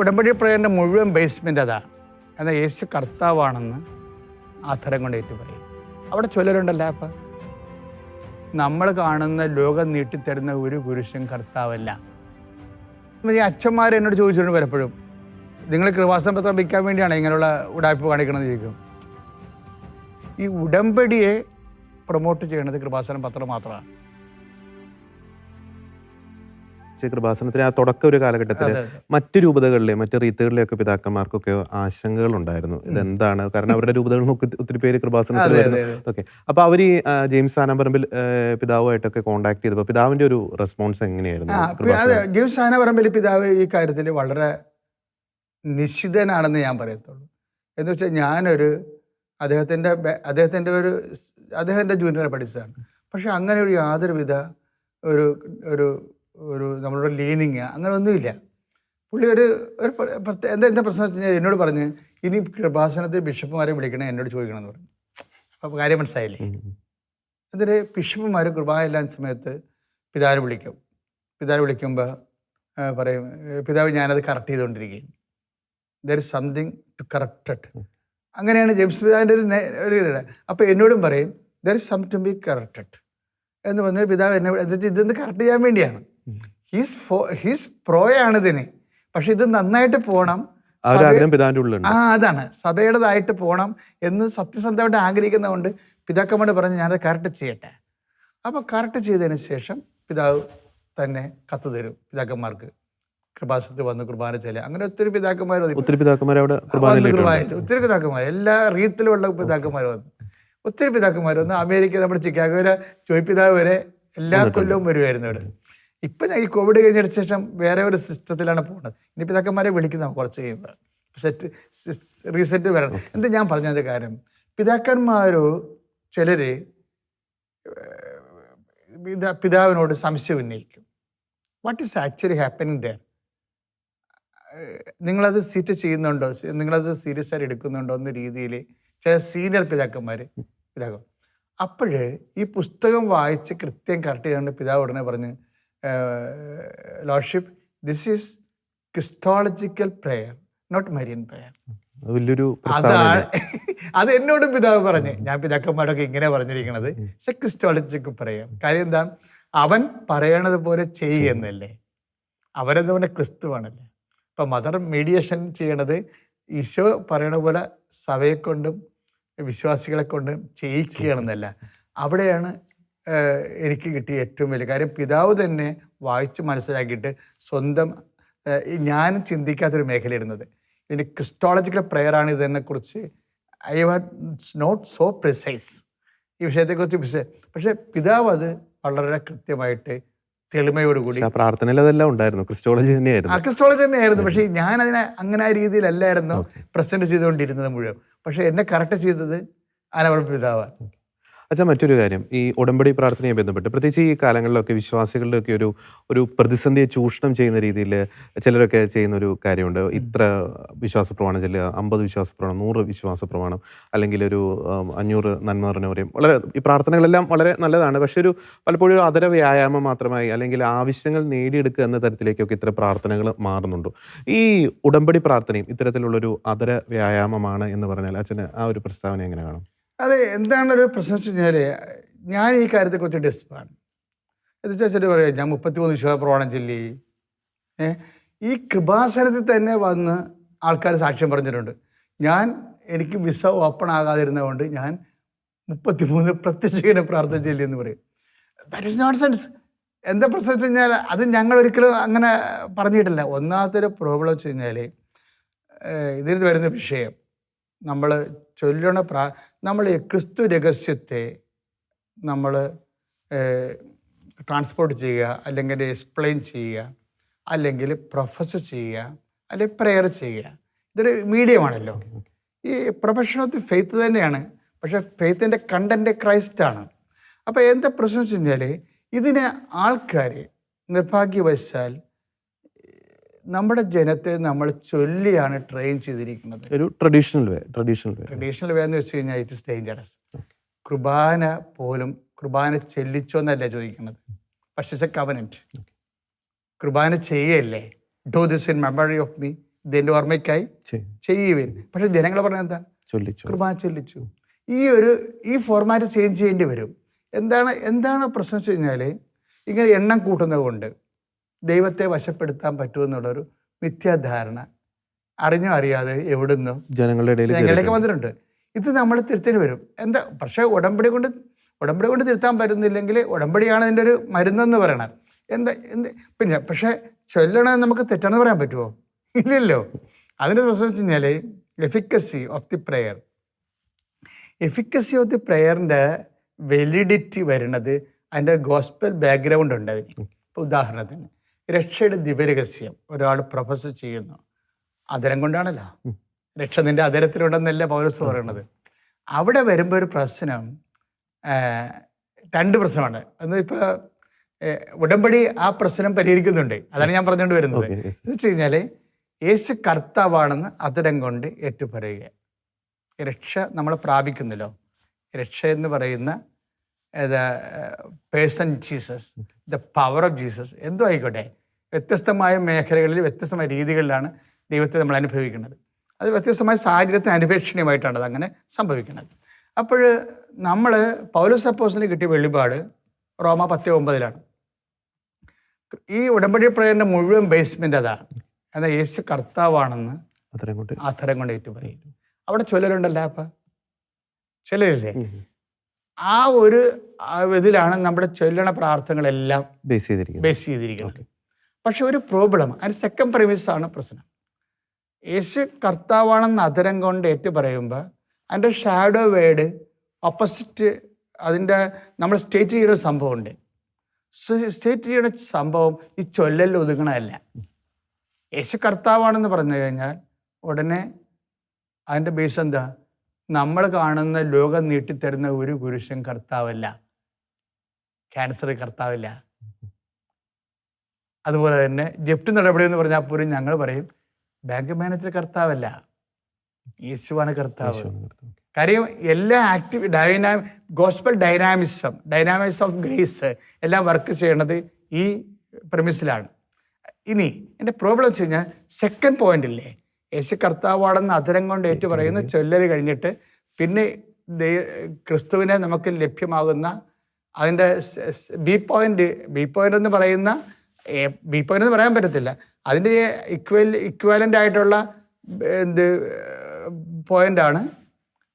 ഉടമ്പടി പ്രേയറിന്റെ മുഴുവൻ ബേസ്മെന്റ് അതാ. എന്നാൽ യേശു കർത്താവാണെന്ന് ആധാരം കൊണ്ട് ഏറ്റു പറയും. അവിടെ ചൊല്ലലുണ്ടല്ലോ അപ്പം. നമ്മൾ കാണുന്ന ലോകം നീട്ടിത്തരുന്ന ഒരു പുരുഷൻ കർത്താവല്ല. ഈ അച്ഛന്മാർ എന്നോട് ചോദിച്ചിട്ടുണ്ട് പലപ്പോഴും. നിങ്ങൾ കൃപാസന പത്രം വിൽക്കാൻ വേണ്ടിയാണ് ഇങ്ങനെയുള്ള ഉടായ്പ കാണിക്കണമെന്ന് ചോദിക്കും. ഈ ഉടമ്പടിയെ പ്രൊമോട്ട് ചെയ്യണത് കൃപാസനം പത്രം മാത്രമാണ്. പക്ഷേ കൃപാസനത്തിന് ആ തുടക്ക ഒരു കാലഘട്ടത്തിൽ മറ്റു രൂപതകളിലെ മറ്റ് റീത്തുകളിലെയൊക്കെ പിതാക്കന്മാർക്കൊക്കെ ആശങ്കകൾ ഉണ്ടായിരുന്നു ഇതെന്താണ്? കാരണം അവരുടെ രൂപതകളിലൊക്കെ ഒത്തിരി പേര് കൃപാസനത്തിൽ വരുന്നു. ഓക്കെ. അപ്പൊ അവർ ഈ ജെയിംസ് ആനാപറമ്പിൽ പിതാവുമായിട്ടൊക്കെ കോണ്ടാക്ട് ചെയ്തപ്പോൾ പിതാവിന്റെ ഒരു റെസ്പോൺസ് എങ്ങനെയായിരുന്നു അതെ ജെയിംസ് ആനാപറമ്പിൽ പിതാവ് ഈ കാര്യത്തിൽ വളരെ നിശ്ചിതനാണെന്ന് ഞാൻ പറയത്തുള്ളൂ. എന്ന് വെച്ചാൽ ഞാനൊരു അദ്ദേഹത്തിന്റെ അദ്ദേഹത്തിന്റെ അദ്ദേഹത്തിന്റെ ഒരു അദ്ദേഹത്തിന്റെ അദ്ദേഹത്തിന്റെ ജൂനിയർ പഠിച്ചതാണ്. പക്ഷെ അങ്ങനെ ഒരു യാതൊരുവിധ ഒരു ഒരു ഒരു നമ്മളുടെ ലീനിങ് അങ്ങനെ ഒന്നുമില്ല. പുള്ളി ഒരു ഒരു പ്രത്യേക എന്താ എന്താ പ്രശ്നം വെച്ച് കഴിഞ്ഞാൽ എന്നോട് പറഞ്ഞ് ഇനി കൃപാസനത്തിൽ ബിഷപ്പുമാരെ വിളിക്കണം എന്നോട് ചോദിക്കണം എന്ന് പറഞ്ഞു. അപ്പോൾ കാര്യം മനസ്സിലായില്ലേ. എന്നിട്ട് ബിഷപ്പുമാർ കുർബാന ഇല്ലാത്ത സമയത്ത് പിതാവിനെ വിളിക്കും. പിതാവിനെ വിളിക്കുമ്പോൾ പറയും "ഏ, പിതാവ് ഞാനത് correct ചെയ്തുകൊണ്ടിരിക്കുകയും there is something to corrected അങ്ങനെയാണ് ജെയിംസ് പിതാവിന്റെ ഒരു ഒരു അപ്പോൾ എന്നോടും പറയും there is some to be corrected എന്ന് പറഞ്ഞാൽ പിതാവ് എന്നെ എന്നിട്ട് ഇതൊന്ന് കറക്റ്റ് ചെയ്യാൻ വേണ്ടിയാണ്. ഹീസ് ഫോ ഹിസ് പ്രോയാണ് ഇതിന്. പക്ഷെ ഇത് നന്നായിട്ട് പോകണം ആ അതാണ്. സഭയുടേതായിട്ട് പോകണം എന്ന് സത്യസന്ധമായിട്ട് ആഗ്രഹിക്കുന്നതുകൊണ്ട് പിതാക്കന്മാർ പറഞ്ഞ് ഞാനത് കറക്റ്റ് ചെയ്യട്ടെ. അപ്പോൾ കറക്റ്റ് ചെയ്തതിന് ശേഷം പിതാവ് തന്നെ കത്ത് തരും പിതാക്കന്മാർക്ക്. കൃപാസനത്തിൽ വന്ന് കുർബാന ചെല്ലുക. അങ്ങനെ ഒത്തിരി പിതാക്കന്മാർ ഒത്തിരി പിതാക്കന്മാർ അവിടെ ഒത്തിരി പിതാക്കന്മാർ എല്ലാ റീത്തിലുമുള്ള പിതാക്കന്മാർ വന്നു. ഒത്തിരി പിതാക്കന്മാർ വന്നു അമേരിക്ക നമ്മുടെ ചിക്കാഗോയിലെ ജോയ് പിതാവ് വരെ എല്ലാ കൊല്ലവും വരുമായിരുന്നു ഇവിടെ ഇപ്പം ഞാൻ ഈ കോവിഡ് കഴിഞ്ഞതിന് ശേഷം വേറെ ഒരു സിസ്റ്റത്തിലാണ് പോകുന്നത്. ഇനി പിതാക്കന്മാരെ വിളിക്കുന്ന കുറച്ച് കഴിയുമ്പോൾ സെറ്റ് റീസെറ്റ് വരണം. എന്താ ഞാൻ പറഞ്ഞതിന്റെ കാര്യം? പിതാക്കന്മാരോ ചിലര് പിതാവിനോട് സംശയം ഉന്നയിക്കും. What is actually happening there നിങ്ങളത് സീറ്റ് ചെയ്യുന്നുണ്ടോ? നിങ്ങളത് സീരിയസ് ആയിട്ട് എടുക്കുന്നുണ്ടോ എന്ന രീതിയിൽ ചില സീനിയർ പിതാക്കന്മാർ പിതാക്കൾ അപ്പോഴേ ഈ പുസ്തകം വായിച്ച് കൃത്യം കറക്റ്റ് ചെയ്തുകൊണ്ട് പിതാവ് ഉടനെ പറഞ്ഞ് lordship this is christological prayer not Marian prayer വലിയൊരു അതാണ് അത് എന്നോടും പിതാവ് പറഞ്ഞ്. ഞാൻ പിതാക്കന്മാരൊക്കെ ഇങ്ങനെ പറഞ്ഞിരിക്കണത്. ക്രിസ്റ്റോളജിക്കൽ പ്രെയർ കാര്യം എന്താ? അവൻ പറയണത് പോലെ ചെയ്യുന്നല്ലേ പറഞ്ഞ ക്രിസ്തുവാണല്ലേ. ഇപ്പൊ മദർ മീഡിയേഷൻ ചെയ്യണത് ഈശോ പറയണ പോലെ സഭയെ കൊണ്ടും വിശ്വാസികളെ കൊണ്ടും ചെയ്യിക്കുകയാണെന്നല്ല. അവിടെയാണ് എനിക്ക് കിട്ടിയ ഏറ്റവും വലിയ കാര്യം പിതാവ് തന്നെ വായിച്ച് മനസ്സിലാക്കിയിട്ട് സ്വന്തം ഞാൻ ചിന്തിക്കാത്തൊരു മേഖലയിടുന്നത്. ഇതിന് ക്രിസ്റ്റോളജിക്കൽ പ്രെയറാണ് ഇതിനെക്കുറിച്ച് I have not so precise ഈ വിഷയത്തെക്കുറിച്ച് പ്രിസൈസ് പക്ഷേ പിതാവ് അത് വളരെ കൃത്യമായിട്ട് തെളിമയോടുകൂടി പ്രാർത്ഥനയിൽ അതെല്ലാം ഉണ്ടായിരുന്നു. ക്രിസ്റ്റോളജി തന്നെയായിരുന്നു. ആ ക്രിസ്റ്റോളജി തന്നെയായിരുന്നു. പക്ഷേ ഞാൻ അതിനെ അങ്ങനെ ആ രീതിയിലല്ലായിരുന്നു പ്രസന്റ് ചെയ്തുകൊണ്ടിരുന്നത് മുഴുവൻ. പക്ഷേ എന്നെ കറക്റ്റ് ചെയ്തത് അനവർ പിതാവാണ്. അച്ഛാ മറ്റൊരു കാര്യം. ഈ ഉടമ്പടി പ്രാർത്ഥനയെ ബന്ധപ്പെട്ട് പ്രത്യേകിച്ച് ഈ കാലങ്ങളിലൊക്കെ വിശ്വാസികളുടെയൊക്കെ ഒരു ഒരു പ്രതിസന്ധിയെ ചൂഷണം ചെയ്യുന്ന രീതിയിൽ ചിലരൊക്കെ ചെയ്യുന്ന ഒരു കാര്യമുണ്ട് ഇത്ര വിശ്വാസ പ്രമാണം ചെല്ലുക അമ്പത് വിശ്വാസ പ്രമാണം നൂറ് വിശ്വാസ പ്രമാണം അല്ലെങ്കിൽ ഒരു അഞ്ഞൂറ് നന്മ പറഞ്ഞ പറയും വളരെ ഈ പ്രാർത്ഥനകളെല്ലാം വളരെ നല്ലതാണ്. പക്ഷേ ഒരു പലപ്പോഴും ഒരു അതര വ്യായാമം മാത്രമായി അല്ലെങ്കിൽ ആവശ്യങ്ങൾ നേടിയെടുക്കുക എന്ന തരത്തിലേക്കൊക്കെ ഇത്ര പ്രാർത്ഥനകൾ മാറുന്നുണ്ടോ. ഈ ഉടമ്പടി പ്രാർത്ഥനയും ഇത്തരത്തിലുള്ളൊരു അതര വ്യായാമമാണ് എന്ന് പറഞ്ഞാൽ അച്ഛന് ആ ഒരു പ്രസ്താവന എങ്ങനെ കാണും? അതെ എന്താണൊരു പ്രശ്നം വെച്ച് കഴിഞ്ഞാൽ ഞാൻ ഈ കാര്യത്തെ കാര്യത്തെക്കുറിച്ച് ഡിസ്പാണ്. എന്ന് ചില പറയാം ഞാൻ മുപ്പത്തിമൂന്ന് വിശ്വാസ പ്രവാണം ചൊല്ലി. ഈ കൃപാസനത്തിൽ തന്നെ വന്ന് ആൾക്കാർ സാക്ഷ്യം പറഞ്ഞിട്ടുണ്ട്. ഞാൻ എനിക്ക് വിസ ഓപ്പൺ ആകാതിരുന്നതുകൊണ്ട് ഞാൻ മുപ്പത്തിമൂന്ന് പ്രത്യക്ഷനെ പ്രാർത്ഥന ചൊല്ലി എന്ന് പറയും. ദാറ്റ് ഇസ് നോട്ട് സെൻസ് എന്താ പ്രശ്നം വെച്ച് കഴിഞ്ഞാൽ അത് ഞങ്ങൾ ഒരിക്കലും അങ്ങനെ പറഞ്ഞിട്ടില്ല. ഒന്നാമത്തെ ഒരു പ്രോബ്ലം വെച്ച് കഴിഞ്ഞാൽ ഇതിന് വരുന്ന വിഷയം. നമ്മൾ ചൊല്ലണ പ്രാ നമ്മൾ ക്രിസ്തു രഹസ്യത്തെ നമ്മൾ ട്രാൻസ്പോർട്ട് ചെയ്യുക അല്ലെങ്കിൽ എക്സ്പ്ലെയിൻ ചെയ്യുക അല്ലെങ്കിൽ പ്രൊഫസ് ചെയ്യുക അല്ലെങ്കിൽ പ്രെയർ ചെയ്യുക. ഇതൊരു മീഡിയമാണല്ലോ ഈ പ്രൊഫഷൻ ഓഫ് ദി ഫെയ്ത്ത് തന്നെയാണ്. പക്ഷേ ഫെയ്ത്തിന്റെ കണ്ടന്റ് ക്രൈസ്റ്റാണ് അപ്പോൾ എന്താ പ്രശ്നം വെച്ച് കഴിഞ്ഞാൽ ഇതിനെ ആൾക്കാർ നിർഭാഗ്യവശാൽ നമ്മുടെ ജനത്തെ നമ്മൾ ചൊല്ലിയാണ് ട്രെയിൻ ചെയ്തിരിക്കുന്നത്. ഒരു traditional way traditional way traditional way എന്ന് വെച്ച് കഴിഞ്ഞാൽ ഇറ്റ് ഇസ് ഡേഞ്ചറസ് കുർബാന പോലും കുർബാന ചെല്ലിച്ചോ എന്നല്ല ചോദിക്കുന്നത്. പക്ഷെ ഇറ്റ്സ് എ കവനന്റ് കുർബാന ചെയ്യല്ലേ? Do this in memory of me ഇതിന്റെ ഓർമ്മയ്ക്കായി ചെയ്യും. ചെയ്യുവിൻ. പക്ഷെ ജനങ്ങൾ പറഞ്ഞ എന്താണ്? കുർബാന ചൊല്ലിച്ചു. ഈ ഒരു ഈ ഫോർമാറ്റ് ചേഞ്ച് ചെയ്യേണ്ടി വരും. എന്താണ് എന്താണ് പ്രശ്നം വെച്ച് കഴിഞ്ഞാൽ ഇങ്ങനെ എണ്ണം കൂട്ടുന്നത് കൊണ്ട് ദൈവത്തെ വശപ്പെടുത്താൻ പറ്റുമെന്നുള്ളൊരു മിഥ്യാധാരണ അറിഞ്ഞോ അറിയാതെ എവിടുന്നോ ജനങ്ങളുടെ ഇടയിൽ ജനങ്ങളിലേക്ക് വന്നിട്ടുണ്ട്. ഇത് നമ്മൾ തിരുത്തേണ്ടി വരും. എന്താ? പക്ഷേ ഉടമ്പടി കൊണ്ട് ഉടമ്പടി കൊണ്ട് തിരുത്താൻ പറ്റുന്നില്ലെങ്കിൽ ഉടമ്പടിയാണ് അതിന്റെ ഒരു മരുന്നെന്ന് പറയണത്. എന്താ? എന്ത്? പിന്നെ പക്ഷേ ചൊല്ലണമെന്ന് നമുക്ക് തെറ്റാണെന്ന് പറയാൻ പറ്റുമോ ഇല്ലല്ലോ. അതിന്റെ പ്രശ്നം വെച്ച് കഴിഞ്ഞാൽ efficacy of the prayer efficacy of the പ്രെയറിന്റെ validity വരുന്നത് അതിന്റെ ഗോസ്പൽ ബാക്ക്ഗ്രൗണ്ട് ഉണ്ട് അതിന്. ഇപ്പോൾ ഉദാഹരണത്തിന് രക്ഷയുടെ ദിവരഹസ്യം ഒരാൾ പ്രൊഫസ് ചെയ്യുന്നു. അതരം കൊണ്ടാണല്ലോ. രക്ഷ നിന്റെ അതരത്തിലുണ്ടെന്നല്ല പൗരസ് പറയുന്നത് അവിടെ വരുമ്പോൾ ഒരു പ്രശ്നം രണ്ട് പ്രശ്നമാണ്. എന്ന് ഇപ്പോൾ ഉടമ്പടി ആ പ്രശ്നം പരിഹരിക്കുന്നുണ്ട്. അതാണ് ഞാൻ പറഞ്ഞുകൊണ്ട് വരുന്നത്. എന്ന് വെച്ച് കഴിഞ്ഞാൽ യേശു കർത്താവാണെന്ന് അതരം കൊണ്ട് ഏറ്റുപറയുക. രക്ഷ നമ്മൾ പ്രാപിക്കുന്നല്ലോ. രക്ഷ എന്ന് പറയുന്ന person Jesus the power of Jesus എന്തോ ആയിക്കോട്ടെ. വ്യത്യസ്തമായ മേഖലകളിൽ വ്യത്യസ്തമായ രീതികളിലാണ് ദൈവത്തെ നമ്മൾ അനുഭവിക്കുന്നത്. അത് വ്യത്യസ്തമായ സാഹചര്യത്തിന് അനുപേക്ഷണീയമായിട്ടാണ് അത് അങ്ങനെ സംഭവിക്കുന്നത്. അപ്പോൾ നമ്മൾ പൗലോസ് അപ്പോസിന് കിട്ടിയ വെളിപാട് റോമ പത്ത് ഒമ്പതിലാണ്. ഈ ഉടമ്പടി പ്രേരണ മുഴുവൻ ബേസ്മെന്റ് അതാണ് എന്നാൽ യേശു കർത്താവാണെന്ന് അത്തരം കൊണ്ട്. ഏറ്റു പറയും അവിടെ ചൊല്ലലുണ്ടല്ലോ അപ്പ. ചൊല്ലലില്ലേ ആ ഒരു ഇതിലാണ് നമ്മുടെ ചൊല്ലണ പ്രാർത്ഥനകളെല്ലാം ബേസ് ചെയ്തിരിക്കുന്നത്. ബേസ് ചെയ്തിരിക്കുന്നത്. പക്ഷെ ഒരു പ്രോബ്ലം അതിന് സെക്കൻഡ് ആണ് പ്രശ്നം. യേശു കർത്താവാണെന്ന് അതരം കൊണ്ട് ഏറ്റു പറയുമ്പോൾ അതിന്റെ ഷാഡോ വേഡ് ഓപ്പോസിറ്റ് അതിന്റെ നമ്മൾ സ്റ്റേറ്റ് ചെയ്യുന്ന സംഭവമുണ്ട്. സ്റ്റേറ്റ് ചെയ്യുന്ന സംഭവം ഈ ചൊല്ലൽ ഒതുങ്ങണമല്ല യേശു കർത്താവാണെന്ന് പറഞ്ഞു കഴിഞ്ഞാൽ ഉടനെ അതിന്റെ ബേസ് എന്താ? നമ്മൾ കാണുന്ന ലോകം നീട്ടിത്തരുന്ന ഒരു പുരുഷൻ കർത്താവല്ല. ക്യാൻസർ കർത്താവല്ല. അതുപോലെ തന്നെ ജപ്തി നടപടി എന്ന് പറഞ്ഞാൽ പോലും ഞങ്ങൾ പറയും ബാങ്ക് മാനേജർ കർത്താവല്ല. യേശുവാണ് കർത്താവ്. കാര്യം എല്ലാ active ഡൈനാ gospel dynamism dynamics of grace എല്ലാം വർക്ക് ചെയ്യണത് ഈ പ്രമിസിലാണ് ഇനി എന്റെ പ്രോബ്ലം വെച്ച് കഴിഞ്ഞാൽ സെക്കൻഡ് പോയിന്റ് ഇല്ലേ? യേശു കർത്താവാണെന്ന് അതരം കൊണ്ട് ഏറ്റു പറയുന്ന ചൊല്ലൽ കഴിഞ്ഞിട്ട് പിന്നെ ക്രിസ്തുവിനെ നമുക്ക് ലഭ്യമാകുന്ന അതിന്റെ ബി പോയിന്റ് ബി പോയിന്റ് എന്ന് പറയുന്ന ബി പോയിന്റ് എന്ന് പറയാൻ പറ്റത്തില്ല. അതിന്റെ ഇക്വൽ ഇക്വാലന്റ് ആയിട്ടുള്ള എന്ത് പോയിന്റാണ്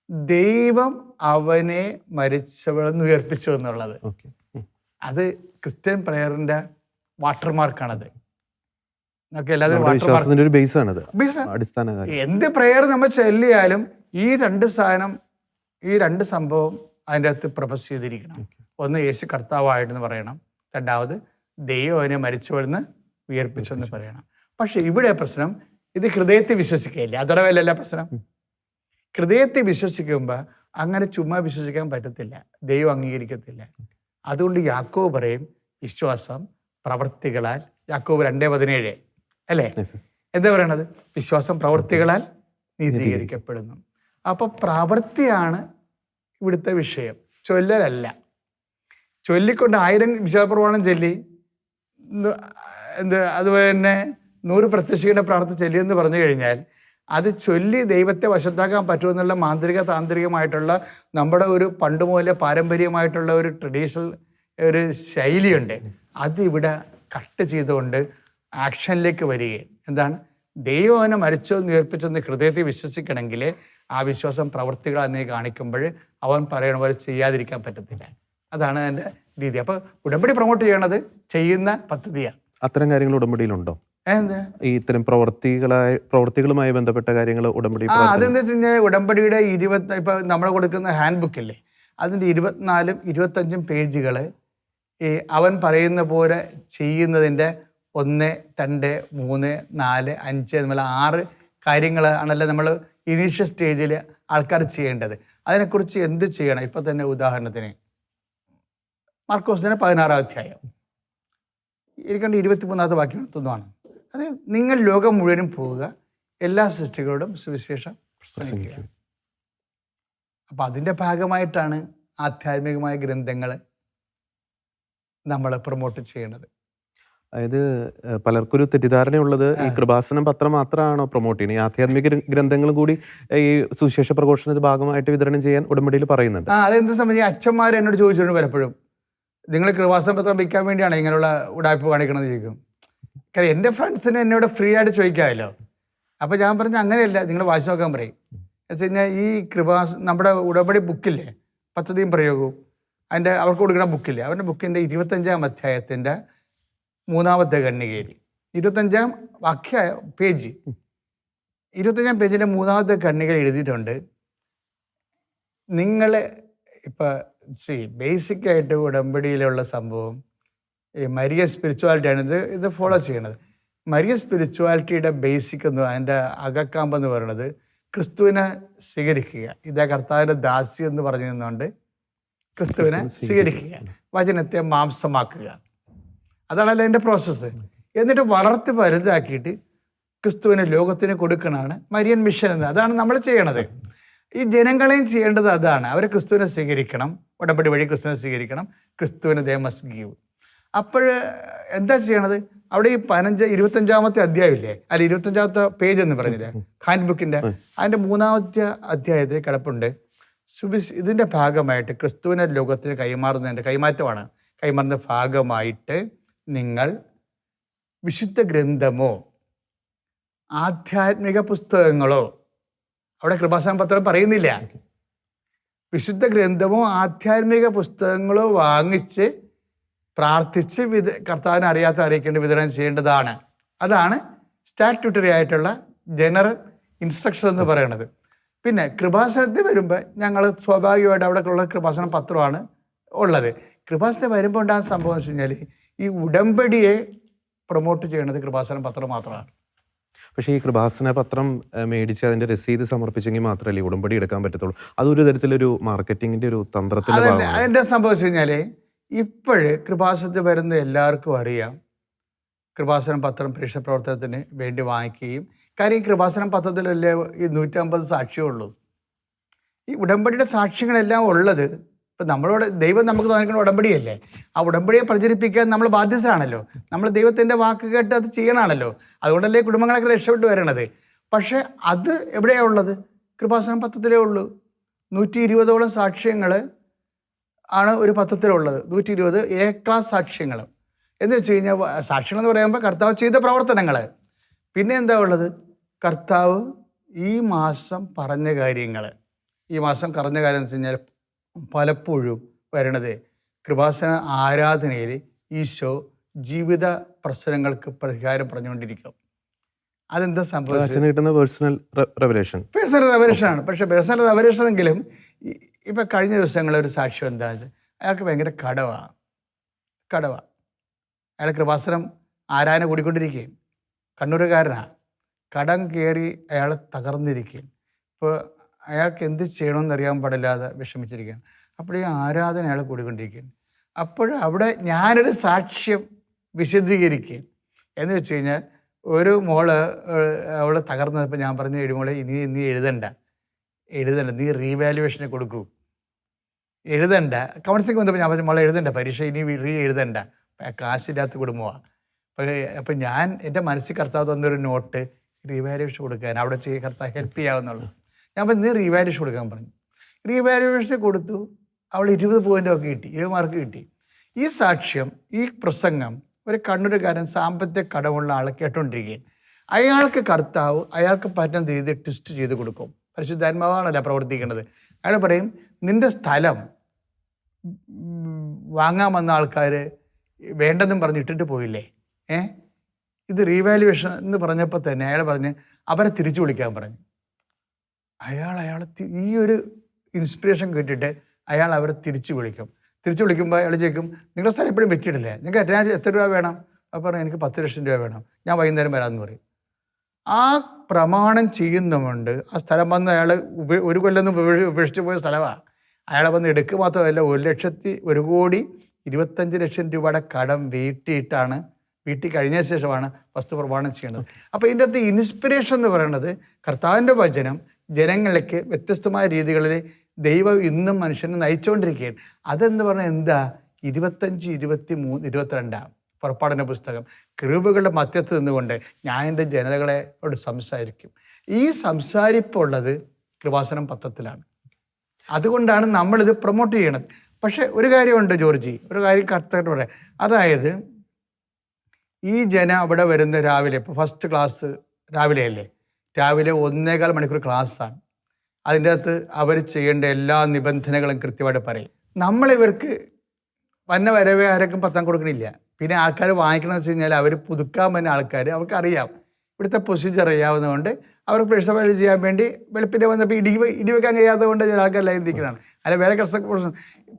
ദൈവം അവനെ മരിച്ചവളെന്ന് ഉയർപ്പിച്ചു എന്നുള്ളത്. അത് ക്രിസ്ത്യൻ പ്രയറിന്റെ വാട്ടർമാർക്കാണത്. എന്ത് പ്രെയർ നമ്മൾ ചൊല്ലിയാലും ഈ രണ്ട് സാധനം ഈ രണ്ട് സംഭവം അതിന്റെ അകത്ത് പ്രൊഫസ് ചെയ്തിരിക്കണം. ഒന്ന് യേശു കർത്താവായിട്ടെന്ന് പറയണം. രണ്ടാമത് ദൈവം അവനെ മരിച്ചവരെന്ന് ഉയർപ്പിച്ചെന്ന് പറയണം. പക്ഷെ ഇവിടെ പ്രശ്നം ഇത് ഹൃദയത്തെ വിശ്വസിക്കുകയില്ല. അതറവല്ല പ്രശ്നം. ഹൃദയത്തെ വിശ്വസിക്കുമ്പോൾ അങ്ങനെ ചുമ്മാ വിശ്വസിക്കാൻ പറ്റത്തില്ല. ദൈവം അംഗീകരിക്കത്തില്ല. അതുകൊണ്ട് യാക്കോബ് പറയും വിശ്വാസം പ്രവർത്തികളാൽ യാക്കോബ് രണ്ടേ പതിനേഴ് അല്ലേ. എന്താ പറയണത്? വിശ്വാസം പ്രവർത്തികളാൽ നീതീകരിക്കപ്പെടുന്നു അപ്പൊ പ്രവൃത്തിയാണ് ഇവിടുത്തെ വിഷയം. ചൊല്ലലല്ല. ചൊല്ലിക്കൊണ്ട് ആയിരം വിശ്വാസപ്രമാണം ചൊല്ലി. എന്ത് അതുപോലെ തന്നെ നൂറ് പ്രത്യക്ഷിക്കേണ്ട പ്രാർത്ഥന ചൊല്ലിയെന്ന് പറഞ്ഞു കഴിഞ്ഞാൽ അത് ചൊല്ലി ദൈവത്തെ വശത്താക്കാൻ പറ്റുമെന്നുള്ള മാന്ത്രിക താന്ത്രികമായിട്ടുള്ള നമ്മുടെ ഒരു പണ്ട് പാരമ്പര്യമായിട്ടുള്ള ഒരു ട്രഡീഷണൽ ഒരു ശൈലിയുണ്ട്. അതിവിടെ കട്ട് ചെയ്തുകൊണ്ട് ആക്ഷനിലേക്ക് വരികയും എന്താണ്? ദൈവം അവനെ മരിച്ചോ ഉയർപ്പിച്ചെന്ന് ഹൃദയത്തിൽ വിശ്വസിക്കണമെങ്കിൽ ആ വിശ്വാസം പ്രവർത്തികൾ അന്നേ കാണിക്കുമ്പോൾ അവൻ പറയണ പോലെ ചെയ്യാതിരിക്കാൻ പറ്റത്തില്ല. അതാണ് എന്റെ രീതി. അപ്പോൾ ഉടമ്പടി പ്രൊമോട്ട് ചെയ്യണത് ചെയ്യുന്ന പദ്ധതിയാണ്. അത്തരം കാര്യങ്ങൾ ഉടമ്പടിയിലുണ്ടോ? ഈ ഇത്തരം പ്രവർത്തികളായ പ്രവർത്തികളുമായി ബന്ധപ്പെട്ട കാര്യങ്ങൾ ഉടമ്പടി അതെന്താ വെച്ച് കഴിഞ്ഞാൽ ഉടമ്പടിയുടെ ഇരുപത്തി ഇപ്പൊ നമ്മൾ കൊടുക്കുന്ന ഹാൻഡ് ബുക്ക് അല്ലേ അതിന്റെ ഇരുപത്തിനാലും ഇരുപത്തഞ്ചും പേജുകൾ ഈ അവൻ പറയുന്ന പോലെ ചെയ്യുന്നതിന്റെ ഒന്ന് രണ്ട് മൂന്ന് നാല് അഞ്ച് എന്നുള്ള ആറ് കാര്യങ്ങൾ ആണല്ലോ നമ്മൾ ഇനീഷ്യൽ സ്റ്റേജിൽ ആൾക്കാർ ചെയ്യേണ്ടത്. അതിനെക്കുറിച്ച് എന്ത് ചെയ്യണം? ഇപ്പം തന്നെ ഉദാഹരണത്തിന് മാർക്കോസിന് പതിനാറാം അധ്യായം. ഇരിക്കേണ്ട ഇരുപത്തിമൂന്നാമത്തെ വാക്യം എത്തുന്നതാണ് അത് നിങ്ങൾ ലോകം മുഴുവനും പോവുക എല്ലാ സൃഷ്ടികളോടും സുവിശേഷം പ്രസംഗിക്കുക. അപ്പം അതിന്റെ ഭാഗമായിട്ടാണ് ആധ്യാത്മികമായ ഗ്രന്ഥങ്ങൾ നമ്മൾ പ്രൊമോട്ട് ചെയ്യണത്. അതായത് പലർക്കും ഒരു തെറ്റിദ്ധാരണയുള്ളത് ഈ കൃപാസനം പത്രം മാത്രമാണോ പ്രൊമോട്ട് ചെയ്യുന്നത്? ഈ ആധ്യാത്മിക ഗ്രന്ഥങ്ങളും കൂടി ഈ സുശേഷ പ്രഘോഷണത്തിന്റെ ഭാഗമായിട്ട് വിതരണം ചെയ്യാൻ ഉടമ്പടിയിൽ പറയുന്നുണ്ട്. അതെന്ത് സംബന്ധിച്ച്? അച്ഛന്മാർ എന്നോട് ചോദിച്ചിട്ടുണ്ട് പലപ്പോഴും. നിങ്ങൾ കൃവാസം പത്രം വിൽക്കാൻ വേണ്ടിയാണ് ഇങ്ങനെയുള്ള ഉടായ്പ കാണിക്കണമെന്ന് ചോദിക്കും കാര്യം എന്റെ ഫ്രണ്ട്സിന് എന്നോട് ഫ്രീ ആയിട്ട് ചോദിക്കാമല്ലോ. അപ്പോൾ ഞാൻ പറഞ്ഞ അങ്ങനെയല്ല നിങ്ങൾ വായിച്ചു നോക്കാൻ പറയും. എന്ന് വെച്ച് കഴിഞ്ഞാൽ ഈ കൃപാസ നമ്മുടെ ഉടമ്പടി ബുക്കില്ലേ പദ്ധതിയും പ്രയോഗവും അതിന്റെ അവർക്ക് കൊടുക്കുന്ന ബുക്കില്ലേ അവരുടെ ബുക്കിന്റെ ഇരുപത്തഞ്ചാം അധ്യായത്തിന്റെ മൂന്നാമത്തെ ഖണ്ണികയിൽ ഇരുപത്തഞ്ചാം വാക്യ പേജ്. ഇരുപത്തഞ്ചാം പേജിന്റെ മൂന്നാമത്തെ കണ്ണികയിൽ എഴുതിയിട്ടുണ്ട്. നിങ്ങൾ ഇപ്പം സി ബേസിക് ആയിട്ട് ഉടമ്പടിയിലുള്ള സംഭവം ഈ മരിയ സ്പിരിച്വാലിറ്റിയാണ് ഇത് ഇത് ഫോളോ ചെയ്യണത്. മരിയ സ്പിരിച്വാലിറ്റിയുടെ ബേസിക് എന്ന് അതിന്റെ അകക്കാമ്പെന്ന് പറയുന്നത് ക്രിസ്തുവിനെ സ്വീകരിക്കുക. ഇതേ കർത്താവിന്റെ ദാസി എന്ന് പറഞ്ഞു നിന്നുകൊണ്ട് ക്രിസ്തുവിനെ സ്വീകരിക്കുക. വചനത്തെ മാംസമാക്കുക. അതാണല്ലോ എന്റെ പ്രോസസ്സ് എന്നിട്ട് വളർത്തി വലുതാക്കിയിട്ട് ക്രിസ്തുവിനെ ലോകത്തിന് കൊടുക്കണമാണ് മരിയൻ മിഷൻ എന്ന്. അതാണ് നമ്മൾ ചെയ്യണത്. ഈ ജനങ്ങളെയും ചെയ്യേണ്ടത് അതാണ്. അവർ ക്രിസ്തുവിനെ സ്വീകരിക്കണം. ഉടമ്പടി വഴി ക്രിസ്തുവിനെ സ്വീകരിക്കണം. ക്രിസ്തുവിന് ദേ മസ്റ്റ് ഗീവ് അപ്പോൾ എന്താ ചെയ്യണത്? അവിടെ ഈ പതിനഞ്ച് ഇരുപത്തഞ്ചാമത്തെ അധ്യായമില്ലേ? അല്ല ഇരുപത്തഞ്ചാമത്തെ പേജ് എന്ന് പറഞ്ഞില്ലേ? ഹാൻഡ് ബുക്കിന്റെ അതിന്റെ മൂന്നാമത്തെ അധ്യായത്തിൽ കിടപ്പുണ്ട്. സുവിശ് ഇതിന്റെ ഭാഗമായിട്ട് ക്രിസ്തുവിനെ ലോകത്തിന് കൈമാറുന്നതിന്റെ കൈമാറ്റമാണ്. കൈമാറുന്ന ഭാഗമായിട്ട് നിങ്ങൾ വിശുദ്ധ ഗ്രന്ഥമോ ആധ്യാത്മിക പുസ്തകങ്ങളോ അവിടെ കൃപാസന പത്രം പറയുന്നില്ല. വിശുദ്ധ ഗ്രന്ഥമോ ആധ്യാത്മിക പുസ്തകങ്ങളോ വാങ്ങിച്ച് പ്രാർത്ഥിച്ച് വിത കർത്താവിനെ അറിയാത്ത അറിയിക്കേണ്ട വിതരണം ചെയ്യേണ്ടതാണ്. അതാണ് സ്റ്റാറ്റ്യൂട്ടറി ആയിട്ടുള്ള ജനറൽ ഇൻസ്ട്രക്ഷൻ എന്ന് പറയുന്നത് പിന്നെ കൃപാസനത്തിൽ വരുമ്പോൾ ഞങ്ങൾ സ്വാഭാവികമായിട്ട് അവിടെ ഉള്ള കൃപാസനം പത്രമാണ് ഉള്ളത്. കൃപാസനത്തിൽ വരുമ്പോൾ ഉണ്ടാകുന്ന സംഭവം എന്ന് വെച്ച് കഴിഞ്ഞാൽ ഈ ഉടമ്പടിയെ പ്രൊമോട്ട് ചെയ്യുന്നത് കൃപാസനം പത്രം മാത്രമാണ്. പക്ഷേ ഈ കൃപാസന പത്രം മേടിച്ച് അതിന്റെ രസീത് സമർപ്പിച്ചെങ്കിൽ മാത്രമല്ലേ ഉടമ്പടി എടുക്കാൻ പറ്റത്തുള്ളൂ? അതൊരു തരത്തിലൊരു മാർക്കറ്റിംഗിന്റെ ഒരു തന്ത്രത്തിന്റെ ഭാഗമാണ്. അതെന്താ സംഭവിച്ചു കഴിഞ്ഞാൽ ഇപ്പോഴ് കൃപാസനത്തിൽ വരുന്ന എല്ലാവർക്കും അറിയാം. കൃപാസനം പത്രം പരീക്ഷ പ്രവർത്തനത്തിന് വേണ്ടി വാങ്ങിക്കുകയും കാര്യം ഈ കൃപാസനം പത്രത്തിലല്ലേ ഈ നൂറ്റമ്പത് സാക്ഷിയുള്ളൂ ഈ ഉടമ്പടിയുടെ സാക്ഷ്യങ്ങളെല്ലാം ഉള്ളത് ഇപ്പം നമ്മളോട് ദൈവം നമുക്ക് തന്നിരിക്കുന്ന ഉടമ്പടിയല്ലേ? ആ ഉടമ്പടിയെ പ്രചരിപ്പിക്കാൻ നമ്മൾ ബാധ്യസ്ഥരാണല്ലോ. നമ്മൾ ദൈവത്തിന്റെ വാക്ക് കേട്ട് അത് ചെയ്യണമാണല്ലോ. അതുകൊണ്ടല്ലേ കുടുംബങ്ങളൊക്കെ രക്ഷപ്പെട്ട് വരണത്. പക്ഷേ അത് എവിടെയാണ് ഉള്ളത്? കൃപാസനം പത്രത്തിലേ ഉള്ളൂ. നൂറ്റി ഇരുപതോളം സാക്ഷ്യങ്ങൾ ആണ് ഒരു പത്രത്തിലുള്ളത്. നൂറ്റി ഇരുപത് എ ക്ലാസ് സാക്ഷ്യങ്ങൾ. എന്ന് വെച്ച് കഴിഞ്ഞാൽ സാക്ഷ്യങ്ങൾ എന്ന് പറയുമ്പോൾ കർത്താവ് ചെയ്ത പ്രവർത്തനങ്ങൾ. പിന്നെ എന്താ ഉള്ളത്? കർത്താവ് ഈ മാസം പറഞ്ഞ കാര്യങ്ങൾ. ഈ മാസം പറഞ്ഞ കാര്യം എന്ന് വെച്ച് കഴിഞ്ഞാൽ പലപ്പോഴും വരണത്. കൃപാസന ആരാധനയിൽ ഈശോ ജീവിത പ്രശ്നങ്ങൾക്ക് പരിഹാരം പറഞ്ഞുകൊണ്ടിരിക്കും. അതെന്താ സംഭവം കിട്ടുന്ന പേഴ്സണൽ റെവലേഷൻ പേഴ്സണൽ റെവലേഷൻ ആണ്. പക്ഷെ പേഴ്സണൽ റെവലേഷൻ എങ്കിലും ഇപ്പൊ കഴിഞ്ഞ ദിവസങ്ങളിൽ ഒരു സാക്ഷ്യം എന്താ അയാൾക്ക് ഭയങ്കര കടവാണ് കടവ. അയാൾ കൃപാസനം ആരാധന കൂടിക്കൊണ്ടിരിക്കുകയും കണ്ണൂരുകാരനാണ് കടം കയറി അയാൾ തകർന്നിരിക്കുകയും. ഇപ്പോൾ അയാൾക്ക് എന്ത് ചെയ്യണമെന്ന് അറിയാൻ പാടില്ലാതെ വിഷമിച്ചിരിക്കുകയാണ്. അപ്പോൾ ആരാധന അയാൾ കൂടിക്കൊണ്ടിരിക്കുകയാണ്. അപ്പോൾ അവിടെ ഞാനൊരു സാക്ഷ്യം വിശദീകരിക്കുകയും എന്ന് വെച്ച് കഴിഞ്ഞാൽ ഒരു മോൾ അവൾ തകർന്നപ്പോൾ ഞാൻ പറഞ്ഞു എഴുമോളെ ഇനി നീ എഴുതണ്ട. എഴുതണ്ട നീ റീവാലുവേഷന് കൊടുക്കൂ. എഴുതണ്ട. കൗൺസിലിംഗ് വന്നപ്പോൾ ഞാൻ പറഞ്ഞു മോളെ എഴുതണ്ട. പരീക്ഷ ഇനി റീ എഴുതണ്ട. കാശില്ലാത്ത കുടുംബമാണ് അപ്പോൾ അപ്പം ഞാൻ എന്റെ മനസ്സിൽ കർത്താവ് തന്നൊരു നോട്ട് റീവാലുവേഷൻ കൊടുക്കാൻ. അവിടെ ചെയ്യ കർത്താവ് ഹെൽപ്പ് ചെയ്യാവുന്നുള്ളൂ ഞാൻ പറഞ്ഞു നീ റീവാലുവേഷൻ കൊടുക്കാൻ പറഞ്ഞു. റീവാലുവേഷൻ കൊടുത്തു. അവൾ ഇരുപത് പോയിന്റ് ഒക്കെ കിട്ടി. ഇരുപത് മാർക്ക് കിട്ടി. ഈ സാക്ഷ്യം ഈ പ്രസംഗം ഒരു കണ്ണൂരുകാരൻ സാമ്പത്തിക കടമുള്ള ആളെ കേട്ടോണ്ടിരിക്കുകയും അയാൾക്ക് കർത്താവ് അയാൾക്ക് പറ്റുന്ന രീതി ട്വിസ്റ്റ് ചെയ്ത് കൊടുക്കും. പരിശുദ്ധാത്മാവാണല്ല പ്രവർത്തിക്കുന്നത് അയാൾ പറയും നിന്റെ സ്ഥലം വാങ്ങാൻ വന്ന ആൾക്കാർ വേണ്ടെന്നും പറഞ്ഞ് ഇട്ടിട്ട് പോയില്ലേ? ഏ? ഇത് റീവാലുവേഷൻ എന്ന് പറഞ്ഞപ്പോൾ തന്നെ അയാൾ പറഞ്ഞ് അവരെ തിരിച്ചു വിളിക്കാൻ പറഞ്ഞു. അയാൾ അയാൾ ഈ ഒരു ഇൻസ്പിറേഷൻ കേട്ടിട്ട് അയാൾ അവരെ തിരിച്ചു വിളിക്കും. തിരിച്ചു വിളിക്കുമ്പോൾ അയാൾ ചോദിക്കും നിങ്ങളുടെ സ്ഥലം എപ്പോഴും വെച്ചിട്ടില്ലേ നിങ്ങൾക്ക് എത്ര എത്ര രൂപ വേണം? അപ്പോൾ പറഞ്ഞു എനിക്ക് പത്ത് ലക്ഷം രൂപ വേണം. ഞാൻ വൈകുന്നേരം വരാമെന്ന് പറയും. ആ പ്രമാണം ചെയ്യുന്നുമുണ്ട് ആ സ്ഥലം വന്ന് അയാൾ ഒരു കൊല്ലം ഉപേക്ഷിച്ച് പോയ സ്ഥലമാണ് അയാളെ വന്ന് എടുക്കുക മാത്രമല്ല ഒരു ലക്ഷത്തി ഒരു കോടി ഇരുപത്തഞ്ച് ലക്ഷം രൂപയുടെ കടം വീട്ടിയിട്ടാണ് വീട്ടിൽ കഴിഞ്ഞ ശേഷമാണ് വസ്തു പ്രമാണം ചെയ്യുന്നത്. അപ്പോൾ ഇതിന്റെ അകത്ത് ഇൻസ്പിറേഷൻ എന്ന് പറയുന്നത് കർത്താവിന്റെ വചനം ജനങ്ങളിലേക്ക് വ്യത്യസ്തമായ രീതികളിൽ ദൈവം ഇന്നും മനുഷ്യനെ നയിച്ചുകൊണ്ടിരിക്കുകയാണ്. അതെന്ന് പറഞ്ഞാൽ എന്താ? ഇരുപത്തഞ്ച് ഇരുപത്തി മൂന്ന് ഇരുപത്തിരണ്ടാം പുറപ്പാടിന്റെ പുസ്തകം. കൃപകളുടെ മധ്യത്ത് നിന്നുകൊണ്ട് ഞാൻ എന്റെ ജനതകളെയോട് സംസാരിക്കും. ഈ സംസാരിപ്പുള്ളത് കൃപാസനം പത്രത്തിലാണ്. അതുകൊണ്ടാണ് നമ്മളിത് പ്രൊമോട്ട് ചെയ്യണത്. പക്ഷേ ഒരു കാര്യമുണ്ട് ജോർജി. ഒരു കാര്യം കറക്റ്റായിട്ട് പറയാം. അതായത് ഈ ജന അവിടെ വരുന്ന രാവിലെ ഇപ്പോൾ ഫസ്റ്റ് ക്ലാസ് രാവിലെ അല്ലേ രാവിലെ ഒന്നേകാൽ മണിക്കൂർ ക്ലാസ്സാണ്. അതിന്റെ അകത്ത് അവർ ചെയ്യേണ്ട എല്ലാ നിബന്ധനകളും കൃത്യമായിട്ട് പറയും. നമ്മളിവർക്ക് വന്ന വരവേ ആരൊക്കെ പത്താം കൊടുക്കണില്ല. പിന്നെ ആൾക്കാർ വാങ്ങിക്കണമെന്ന് വെച്ച് കഴിഞ്ഞാൽ അവർ പുതുക്കാൻ വരുന്ന ആൾക്കാർ അവർക്ക് അറിയാം ഇവിടുത്തെ പ്രൊസീജിയർ അറിയാവുന്നതുകൊണ്ട് അവർ പ്രശ്നം ചെയ്യാൻ വേണ്ടി വെളുപ്പിന്റെ വന്നപ്പോൾ ഇടി ഇടി വെക്കാൻ കഴിയാത്തത് കൊണ്ട് ചില ആൾക്കാർ ലൈൻ നിൽക്കുന്നതാണ് അല്ല വേറെ കഷ്ട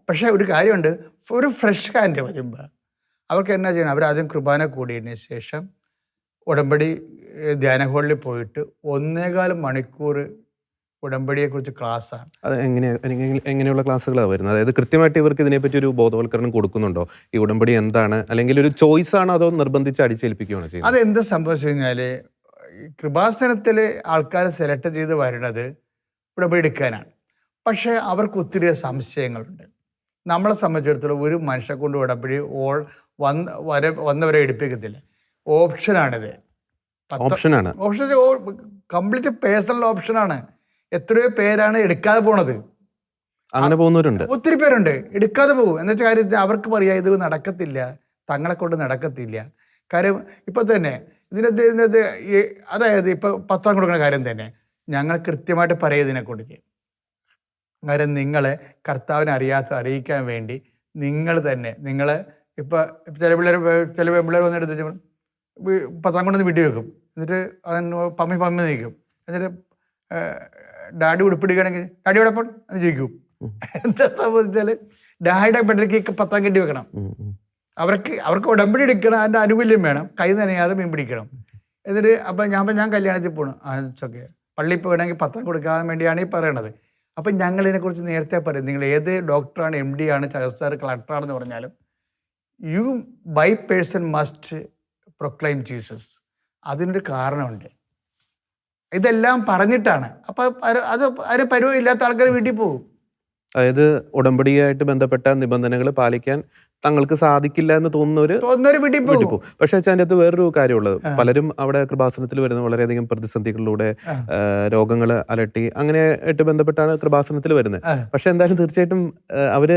പക്ഷേ ഒരു കാര്യമുണ്ട്. ഒരു ഫ്രഷ് ഹാൻഡ് വരുമ്പോൾ അവർക്ക് എന്നാ ചെയ്യണം? അവരാദ്യം കുർബാന കൂടിയതിന് ശേഷം ഉടമ്പടി ധ്യാന ഹോളിൽ പോയിട്ട് ഒന്നേകാൽ മണിക്കൂർ ഉടമ്പടിയെക്കുറിച്ച് ക്ലാസ്സാണ്. അത് എങ്ങനെ എങ്ങനെ- എങ്ങനെയുള്ള ക്ലാസ്സുകളാണ് വരുന്നത്? അതായത് കൃത്യമായിട്ട് ഇവർക്ക് ഇതിനെപ്പറ്റി ഒരു ബോധവൽക്കരണം കൊടുക്കുന്നുണ്ടോ? ഈ ഉടമ്പടി എന്താണ്? അല്ലെങ്കിൽ ഒരു ചോയ്സ് ആണോ അതോ നിർബന്ധിച്ച് അടിച്ചേൽപ്പിക്കുകയാണോ ചെയ്യുന്നത്? അതെന്ത് സംഭവിച്ചു കഴിഞ്ഞാൽ കൃപാസനത്തിൽ ആൾക്കാർ സെലക്ട് ചെയ്ത് വരുന്നത് ഉടമ്പടി എടുക്കാനാണ്. പക്ഷേ അവർക്ക് ഒത്തിരി സംശയങ്ങളുണ്ട്. നമ്മളെ സംബന്ധിച്ചിടത്തോളം ഒരു മനുഷ്യ കൊണ്ട് ഉടമ്പടി ഓൾ വന്ന് വര വന്നവരെ എടുപ്പിക്കത്തില്ല. ഓപ്ഷനാണിത് ഓപ്ഷൻ ഓപ്ഷനാണ് ഓപ്ഷൻ കംപ്ലീറ്റ് പേഴ്സണൽ ഓപ്ഷനാണ് എത്രയോ പേരാണ് എടുക്കാതെ പോണത്. അങ്ങനെ പോകുന്നവരുണ്ട്. ഒത്തിരി പേരുണ്ട്. എടുക്കാതെ പോകും. എന്ന് വെച്ചാൽ കാര്യം അവർക്ക് പറയാം ഇത് നടക്കത്തില്ല. തങ്ങളെ കൊണ്ട് നടക്കത്തില്ല. കാര്യം ഇപ്പൊ തന്നെ ഇതിനകത്ത് ഇതിനകത്ത് അതായത് ഇപ്പൊ പത്രം കൊടുക്കുന്ന കാര്യം തന്നെ. ഞങ്ങൾ കൃത്യമായിട്ട് പറയും ഇതിനെ കൊണ്ട് കാര്യം നിങ്ങളെ കർത്താവിനെ അറിയാത്ത അറിയിക്കാൻ വേണ്ടി നിങ്ങൾ തന്നെ നിങ്ങൾ ഇപ്പൊ ചില പിള്ളേർ ചില പിള്ളേർ വന്നെടുത്ത് പത്രം കൊണ്ടൊന്ന് വീട്ടിൽ വെക്കും എന്നിട്ട് അതെ പമ്മി പമ്മി നിൽക്കും എന്നിട്ട് ഡാഡി ഉടുപ്പിടിക്കുകയാണെങ്കിൽ ഡാഡി ഇവിടെ പോൺ എന്ന് ചോദിക്കും. എന്താ സംഭവിച്ചാൽ ഡാഡിയുടെ ബെഡർക്ക് പത്താം കെട്ടി വെക്കണം. അവർക്ക് അവർക്ക് ഉടമ്പടി എടുക്കണം. അതിന്റെ ആനുകൂല്യം വേണം. കൈ നനയാതെ മീൻ പിടിക്കണം. എന്നിട്ട് അപ്പം ഞാൻ ഞാൻ കല്യാണത്തിൽ പോണു. ആ ഓക്കെ പള്ളിയിൽ പോകണമെങ്കിൽ പത്രം കൊടുക്കാൻ വേണ്ടിയാണ് ഈ പറയണത്. അപ്പം ഞങ്ങൾ ഇതിനെക്കുറിച്ച് നേരത്തെ പറയും. നിങ്ങൾ ഏത് ഡോക്ടറാണ് എം ഡി ആണ് ചകസ്താർ കളക്ടറാണെന്ന് പറഞ്ഞാലും you by person must proclaim Jesus അതിനൊരു കാരണമുണ്ട്. ഇതെല്ലാം പറഞ്ഞിട്ടാണ്. അപ്പൊ അത് അത് അതിന് പരുവം ഇല്ലാത്ത ആൾക്കാർ വീട്ടിൽ പോകും. അതായത് ഉടമ്പടിയായിട്ട് ബന്ധപ്പെട്ട നിബന്ധനകൾ പാലിക്കാൻ തങ്ങൾക്ക് സാധിക്കില്ല എന്ന് തോന്നുന്ന ഒരു വിട്ടിപ്പോ പക്ഷെ അതിന്റെ അകത്ത് വേറൊരു കാര്യമുള്ളത്. പലരും അവിടെ കൃപാസനത്തിൽ വരുന്ന വളരെയധികം പ്രതിസന്ധികളിലൂടെ. രോഗങ്ങൾ അലട്ടി അങ്ങനെ ആയിട്ട് ബന്ധപ്പെട്ടാണ് കൃപാസനത്തിൽ വരുന്നത്. പക്ഷെ എന്തായാലും തീർച്ചയായിട്ടും അവർ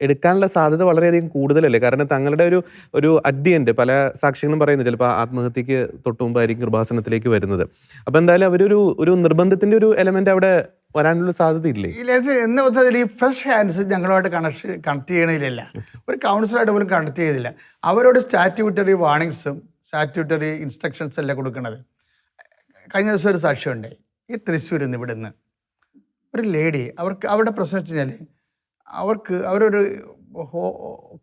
എടുക്കാനുള്ള സാധ്യത വളരെയധികം കൂടുതലല്ലേ? കാരണം തങ്ങളുടെ ഒരു ഒരു അഡ്യന്റ് പല സാക്ഷികളും പറയുന്നത് ചിലപ്പോൾ ആത്മഹത്യക്ക് തൊട്ട് മുമ്പായിരിക്കും കൃപാസനത്തിലേക്ക് വരുന്നത്. അപ്പം എന്തായാലും അവരൊരു ഒരു നിർബന്ധത്തിന്റെ ഒരു എലമെന്റ് അവിടെ വരാനുള്ള സാധ്യതയില്ലേ? എന്ന് വെച്ചാൽ ഈ ഫ്രഷ് ഹാൻഡ്സ് ഞങ്ങളുമായിട്ട് കണക്ഷൻ കണക്ട് ചെയ്യണില്ല ഒരു കൗൺസിലായിട്ട് പോലും കണക്ട് ചെയ്തില്ല. അവരോട് സ്റ്റാറ്റ്യൂട്ടറി വാർണിങ്സും സ്റ്റാറ്റ്യൂട്ടറി ഇൻസ്ട്രക്ഷൻസ് അല്ല കൊടുക്കുന്നത് കഴിഞ്ഞ ദിവസം ഒരു സാക്ഷ്യമുണ്ടായി ഈ തൃശ്ശൂരിൽ നിന്ന് ഇവിടുന്ന്. ഒരു ലേഡി അവർക്ക് അവരുടെ പ്രശ്നം വെച്ച് കഴിഞ്ഞാൽ അവർക്ക് അവരൊരു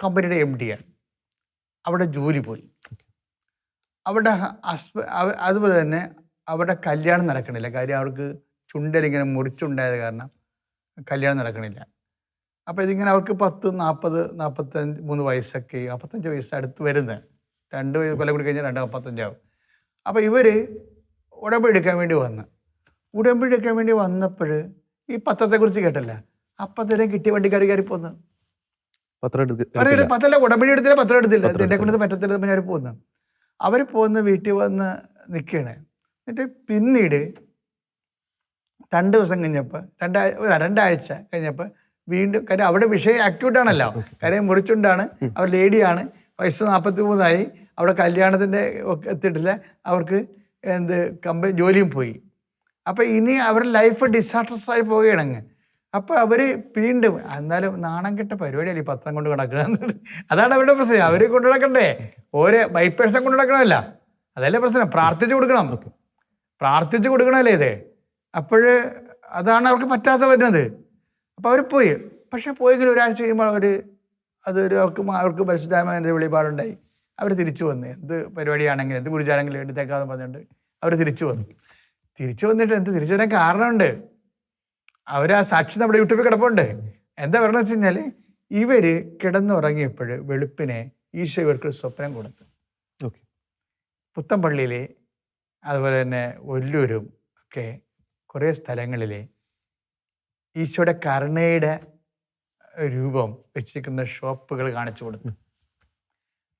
കമ്പനിയുടെ എം ഡിയാണ് അവിടെ ജോലി പോയി. അവിടെ ഹസ്ബ അതുപോലെ തന്നെ അവിടെ കല്യാണം നടക്കണില്ല. കാര്യം അവർക്ക് ചുണ്ടലിങ്ങനെ മുറിച്ചുണ്ടായത് കാരണം കല്യാണം നടക്കണില്ല. അപ്പോൾ ഇതിങ്ങനെ അവർക്ക് പത്ത് നാൽപ്പത് നാൽപ്പത്തഞ്ച് മൂന്ന് വയസ്സൊക്കെ അപ്പത്തഞ്ച് വയസ്സ് അടുത്ത് വരുന്നത് രണ്ട് വയസ്സ് കൊല്ലം കൂടി കഴിഞ്ഞാൽ രണ്ട് മുപ്പത്തഞ്ചാവും അപ്പോൾ ഇവർ ഉടമ്പടി എടുക്കാൻ വേണ്ടി വന്ന്. ഉടമ്പടി എടുക്കാൻ വേണ്ടി വന്നപ്പോൾ ഈ പത്രത്തെക്കുറിച്ച് കേട്ടല്ല? അപ്പം തന്നെ കിട്ടിയ വണ്ടിക്കാർ കയറി പോന്ന്. പത്തല്ല ഉടമ്പടി എടുത്തില്ല പത്രം എടുത്തില്ല. എന്നെ കൊണ്ട് പറ്റത്തില്ല ഞാൻ പോന്ന്. അവർ പോന്ന് വീട്ടിൽ വന്ന് നിൽക്കണേ എന്നിട്ട് പിന്നീട് രണ്ട് ദിവസം കഴിഞ്ഞപ്പോൾ രണ്ടാഴ്ച രണ്ടാഴ്ച കഴിഞ്ഞപ്പോൾ വീണ്ടും കാര്യം അവിടെ വിഷയം അക്യൂട്ട് ആണല്ലോ. കാര്യം മുറിച്ചുണ്ടാണ് അവർ ലേഡിയാണ് വയസ്സ് നാൽപ്പത്തി മൂന്നായി അവിടെ കല്യാണത്തിന്റെ ഒക്കെ എത്തിയിട്ടില്ല അവർക്ക് എന്ത് കമ്പനി ജോലിയും പോയി. അപ്പോൾ ഇനി അവരുടെ ലൈഫ് ഡിസാസ്റ്റർസ് ആയി പോവുകയാണങ്ങ്. അപ്പോൾ അവർ വീണ്ടും എന്നാലും നാണം കെട്ട പരിപാടിയല്ലേ ഈ പത്രം കൊണ്ട് കിടക്കുന്നത് അതാണ് അവരുടെ പ്രശ്നം. അവർ കൊണ്ട് നടക്കണ്ടേ? ഓരോ ബൈപ്പേഴ്സൺ കൊണ്ട് നടക്കണമല്ല. അതല്ലേ പ്രശ്നം? പ്രാർത്ഥിച്ചു കൊടുക്കണം. പ്രാർത്ഥിച്ചു കൊടുക്കണമല്ലേ ഇത്? അപ്പോൾ അതാണ് അവർക്ക് പറ്റാത്ത വരുന്നത്. അപ്പോൾ അവർ പോയി. പക്ഷെ പോയെങ്കിൽ ഒരാഴ്ച കഴിയുമ്പോൾ അവർ അതൊരു അവർക്ക് അവർക്ക് പരിശുദ്ധമായ വെളിപാടുണ്ടായി. അവർ തിരിച്ചു വന്ന്. എന്ത് പരിപാടിയാണെങ്കിലും എന്ത് കുറിച്ചാണെങ്കിലും എടുത്തേക്കാന്ന് പറഞ്ഞുകൊണ്ട് അവർ തിരിച്ചു വന്നു. തിരിച്ചു വന്നിട്ട് എന്ത് തിരിച്ചു വരാൻ കാരണമുണ്ട്? അവർ ആ സാക്ഷി നമ്മുടെ യൂട്യൂബിൽ കിടപ്പുണ്ട്. എന്താ പറയുന്നത് വെച്ച് കഴിഞ്ഞാൽ ഇവർ കിടന്നുറങ്ങിയപ്പോൾ വെളുപ്പിനെ ഈശോ ഇവർക്ക് സ്വപ്നം കൊടുത്തു. ഓക്കെ. പുത്തമ്പള്ളിയിൽ അതുപോലെ തന്നെ ഒല്ലൂരും ഒക്കെ കുറേ സ്ഥലങ്ങളിൽ ഈശോയുടെ കരുണയുടെ രൂപം വെച്ചിരിക്കുന്ന ഷോപ്പുകൾ കാണിച്ചു കൊടുത്തു.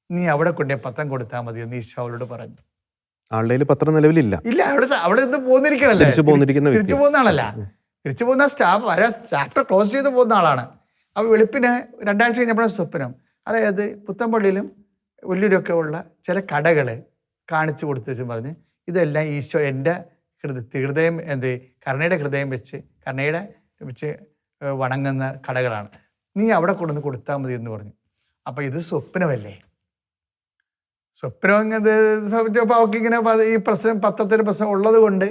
നീ അവിടെ കൊണ്ടേ പത്രം കൊടുത്താൽ മതി എന്ന് ഈശോ അവളോട് പറഞ്ഞു. ആളുടെ പത്രം നിലവിലില്ല. ഇല്ല അവിടെ അവിടെ നിന്ന് പോന്നിരിക്കണല്ലേ? തിരിച്ചു പോന്നിരിക്കുന്ന തിരിച്ചു പോകുന്ന ആളല്ല തിരിച്ചു പോകുന്ന സ്റ്റാഫ് വരെ ചാപ്റ്റർ ക്ലോസ് ചെയ്ത് പോകുന്ന ആളാണ്. അപ്പോൾ വെളുപ്പിന് രണ്ടാഴ്ച കഴിഞ്ഞപ്പോഴാണ് സ്വപ്നം. അതായത് പുത്തമ്പള്ളിയിലും ഉള്ളിലൊക്കെ ഉള്ള ചില കടകൾ കാണിച്ചു കൊടുത്തു വെച്ചും പറഞ്ഞ് ഇതെല്ലാം ഈശോ എന്റെ ഹൃദയ ഹൃദയം എന്ത് കരുണയുടെ ഹൃദയം വെച്ച് കരുണയുടെ വെച്ച് വണങ്ങുന്ന കടകളാണ്. നീ അവിടെ കൊണ്ടുവന്ന് കൊടുത്താൽ മതി എന്ന് പറഞ്ഞു. അപ്പം ഇത് സ്വപ്നമല്ലേ? സ്വപ്നം അപ്പോൾ അവൾക്ക് ഇങ്ങനെ ഈ പ്രശ്നം പത്രത്തിന്റെ പ്രശ്നം ഉള്ളത് കൊണ്ട്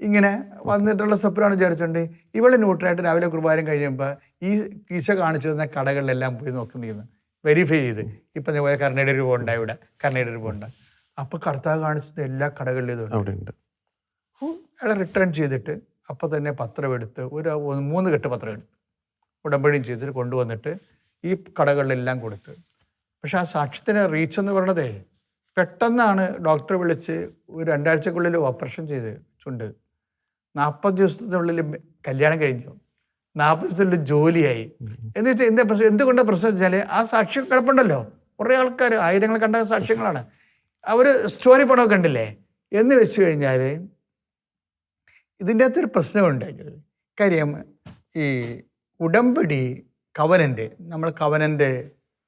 ഇങ്ങനെ വന്നിട്ടുള്ള സ്വപ്നമാണ് വിചാരിച്ചുകൊണ്ട് ഇവളെ ന്യൂട്രലായിട്ട് രാവിലെ കുർബാനം കഴിയുമ്പോൾ ഈ കീശ കാണിച്ചു തന്ന കടകളിലെല്ലാം പോയി നോക്കുന്നിരുന്നു വെരിഫൈ ചെയ്ത്. ഇപ്പം പോയ കർണയുടെ രൂപ ഉണ്ടായി ഇവിടെ. കർണയുടെ രൂപ ഉണ്ട് അപ്പോൾ കർത്താവ് കാണിച്ചത് എല്ലാ കടകളിലും ഇതുണ്ട്. അയാളെ റിട്ടേൺ ചെയ്തിട്ട് അപ്പോൾ തന്നെ പത്രം എടുത്ത് ഒരു മൂന്ന് കെട്ട് പത്രം എടുത്ത് ഉടമ്പടിയും ചെയ്തിട്ട് കൊണ്ടുവന്നിട്ട് ഈ കടകളിലെല്ലാം കൊടുത്ത്. പക്ഷെ ആ സാക്ഷ്യത്തിന് റീച്ച് എന്ന് പറയണതേ പെട്ടെന്നാണ് ഡോക്ടറെ വിളിച്ച് ഒരു രണ്ടാഴ്ചക്കുള്ളിൽ ഓപ്പറേഷൻ ചെയ്ത് ചുണ്ട് നാൽപ്പത് ദിവസത്തിനുള്ളിൽ കല്യാണം കഴിഞ്ഞു. നാൽപ്പത് ദിവസത്തിനുള്ളിൽ ജോലിയായി. എന്ന് വെച്ചാൽ എന്താ പ്രശ്നം എന്തുകൊണ്ട് പ്രശ്നം വെച്ചാൽ ആ സാക്ഷ്യം കിടപ്പുണ്ടല്ലോ. കുറേ ആൾക്കാർ ആയിരങ്ങൾ കണ്ട സാക്ഷ്യങ്ങളാണ്. അവർ സ്റ്റോറി പണമൊക്കെ കണ്ടില്ലേ? എന്ന് വെച്ച് കഴിഞ്ഞാൽ ഇതിന്റെ അകത്തൊരു പ്രശ്നമുണ്ട്. കാര്യം ഈ ഉടമ്പടി കവനന്റെ നമ്മൾ കവനന്റെ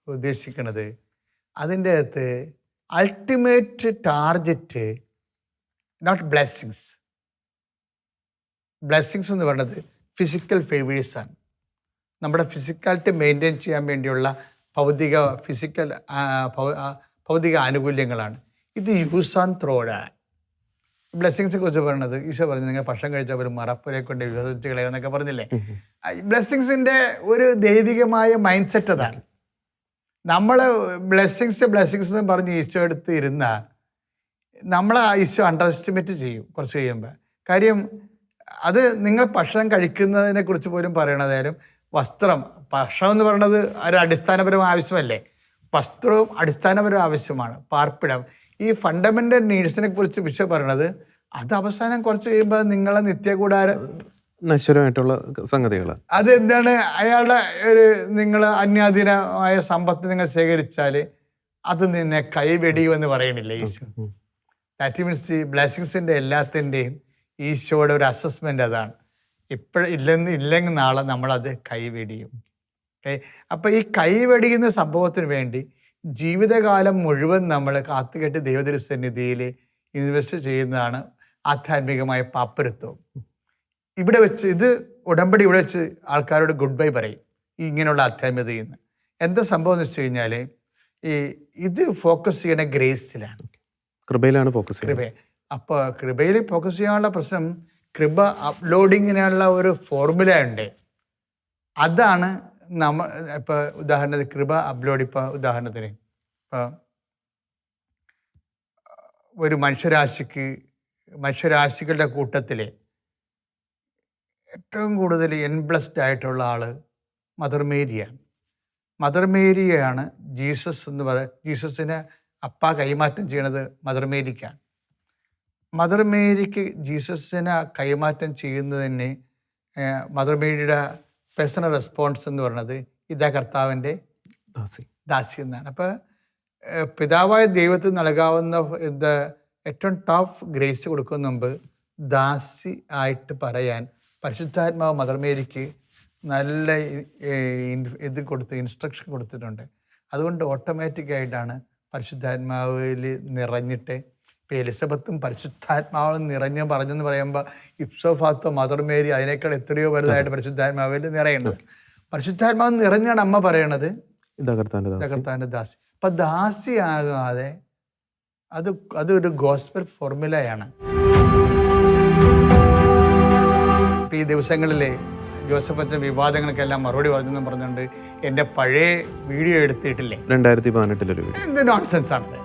ഉദ്ദേശിക്കുന്നത് അതിന്റെ അകത്ത് ultimate target not blessings blessings എന്ന് പറയുന്നത് ഫിസിക്കൽ ഫേവേഴ്സാണ് നമ്മുടെ ഫിസിക്കാലിറ്റി മെയിന്റെയിൻ ചെയ്യാൻ വേണ്ടിയുള്ള ഭൗതിക ഫിസിക്കൽ ഭൗതിക ആനുകൂല്യങ്ങളാണ്. ഇത് യൂസ് ആൻഡ് ത്രോഡാണ് ബ്ലെസ്സിങ്സിനെ കുറിച്ച് പറയണത് ഈശോ പറഞ്ഞു നിങ്ങൾ ഭക്ഷണം കഴിച്ചാൽ ഒരു മറപ്പുരെ കൊണ്ട് വിഭജിച്ച് കളയുമെന്നൊക്കെ പറഞ്ഞില്ലേ ബ്ലെസ്സിങ്സിന്റെ ഒരു ദൈവികമായ മൈൻഡ് സെറ്റ് അതാണ്. നമ്മൾ ബ്ലെസ്സിങ്സ് ബ്ലെസ്സിങ്സ് എന്ന് പറഞ്ഞ് ഈശോ എടുത്ത് ഇരുന്ന നമ്മൾ ആ ഈശോ അണ്ടർ എസ്റ്റിമേറ്റ് ചെയ്യും കുറച്ച് കഴിയുമ്പോൾ കാര്യം അത് നിങ്ങൾ ഭക്ഷണം കഴിക്കുന്നതിനെ കുറിച്ച് പോലും പറയണതായാലും വസ്ത്രം ഭക്ഷണം എന്ന് പറയുന്നത് ഒരു അടിസ്ഥാനപരമായ ആവശ്യമല്ലേ? വസ്ത്രവും അടിസ്ഥാനപരം ആവശ്യമാണ്. പാർപ്പിടം ഈ ഫണ്ടമെന്റൽ നീഡ്സിനെ കുറിച്ച് വിശ്വ പറയണത് അത് അവസാനം കുറച്ച് കഴിയുമ്പോൾ നിങ്ങളെ നിത്യകൂടാരം നശ്വരമായിട്ടുള്ള സംഗതികൾ അത് എന്താണ് അയാളുടെ ഒരു നിങ്ങൾ അന്യാധീനമായ സമ്പത്ത് നിങ്ങൾ ശേഖരിച്ചാൽ അത് നിന്നെ കൈവെടിയുമെന്ന് പറയണില്ല ഈശോ? ദാറ്റ് മീൻസ് ഈ ബ്ലെസ്സിങ്സിന്റെ എല്ലാത്തിന്റെയും ഈശോയുടെ ഒരു അസസ്മെന്റ് അതാണ്. ഇപ്പോഴും ഇല്ലെന്ന് ഇല്ലെങ്കിൽ നാളെ നമ്മളത് കൈവെടിയും. ഓക്കെ അപ്പോൾ ഈ കൈവെടിയുന്ന സംഭവത്തിന് വേണ്ടി ജീവിതകാലം മുഴുവൻ നമ്മൾ കാത്തുകെട്ട് ദൈവദിന സന്നിധിയിൽ ഇൻവെസ്റ്റ് ചെയ്യുന്നതാണ് ആധ്യാത്മികമായ പാപ്പരത്വം. ഇവിടെ വെച്ച് ഇത് ഉടമ്പടി ഇവിടെ വെച്ച് ആൾക്കാരോട് ഗുഡ് ബൈ പറയും. ഈ ഇങ്ങനെയുള്ള ആധ്യാത്മികതയിൽ നിന്ന് എന്താ സംഭവം എന്ന് വെച്ച് കഴിഞ്ഞാൽ ഈ ഇത് ഫോക്കസ് ചെയ്യണ ഗ്രേസിലാണ്. കൃപയിലാണ് ഫോക്കസ് ചെയ്യുന്നത്. കൃപ അപ്പോൾ കൃപയിൽ ഫോക്കസ് ചെയ്യാനുള്ള പ്രശ്നം കൃപ അപ്ലോഡിങ്ങിനുള്ള ഒരു ഫോർമുല ഉണ്ട്. അതാണ് നമ്മ ഇപ്പോൾ ഉദാഹരണത്തിന് കൃപ അപ്ലോഡ് ഇപ്പോൾ ഉദാഹരണത്തിന്. ഇപ്പോൾ ഒരു മനുഷ്യരാശിക്ക് മനുഷ്യരാശികളുടെ കൂട്ടത്തിൽ ഏറ്റവും കൂടുതൽ എൻബ്ലസ്ഡ് ആയിട്ടുള്ള ആൾ മദർ മേരിയാണ്. മദർ മേരിയാണ് ജീസസ് എന്ന് പറ ജീസസിനെ അപ്പ കൈമാറ്റം ചെയ്യണത് മദർ മേരിക്കാണ്. മദർ മേരിക്ക് ജീസസിനെ കൈമാറ്റം ചെയ്യുന്നതിന് മദർ മേരിയുടെ പേഴ്സണൽ റെസ്പോൺസ് എന്ന് പറയുന്നത് ഇതാ കർത്താവിന്റെ ദാസി. ദാസി എന്നാണ്. അപ്പോൾ പിതാവായ ദൈവത്തിന് നൽകാവുന്ന ഇത് ഏറ്റവും ടഫ് ഗ്രേസ് കൊടുക്കുന്ന മുമ്പ് ദാസി ആയിട്ട് പറയാൻ പരിശുദ്ധാത്മാവ് മദർമേരിക്ക് നല്ല ഇത് കൊടുത്ത് ഇൻസ്ട്രക്ഷൻ കൊടുത്തിട്ടുണ്ട്. അതുകൊണ്ട് ഓട്ടോമാറ്റിക്കായിട്ടാണ് പരിശുദ്ധാത്മാവിൽ നിറഞ്ഞിട്ട് ഇപ്പം എലിസബത്തും പരിശുദ്ധാത്മാവും നിറഞ്ഞ് പറഞ്ഞെന്ന് പറയുമ്പോൾ ഇപ്സോഫാത്തോ മദർ മേരി അതിനേക്കാൾ എത്രയോ വലുതായിട്ട് പരിശുദ്ധാത്മാവിൽ നിറയുന്നത് പരിശുദ്ധാത്മാവ് നിറഞ്ഞാണ് അമ്മ പറയണത്. തകർത്താന്റെ ദാസി. അപ്പം ദാസി. ആകാതെ ദാസിയാകാതെ അത് അതൊരു ഗോസ്പൽ ഫോർമുലയാണ്. ഇപ്പൊ ഈ ദിവസങ്ങളിലെ ജോസഫ് അച്ഛൻ വിവാദങ്ങൾക്കെല്ലാം മറുപടി പറഞ്ഞെന്ന് പറഞ്ഞുകൊണ്ട് എന്റെ പഴയ വീഡിയോ എടുത്തിട്ടില്ലേ? രണ്ടായിരത്തി പതിനെട്ടിലൊരു വീഡിയോ. എന്ത് നോൺസെൻസ് ആണ്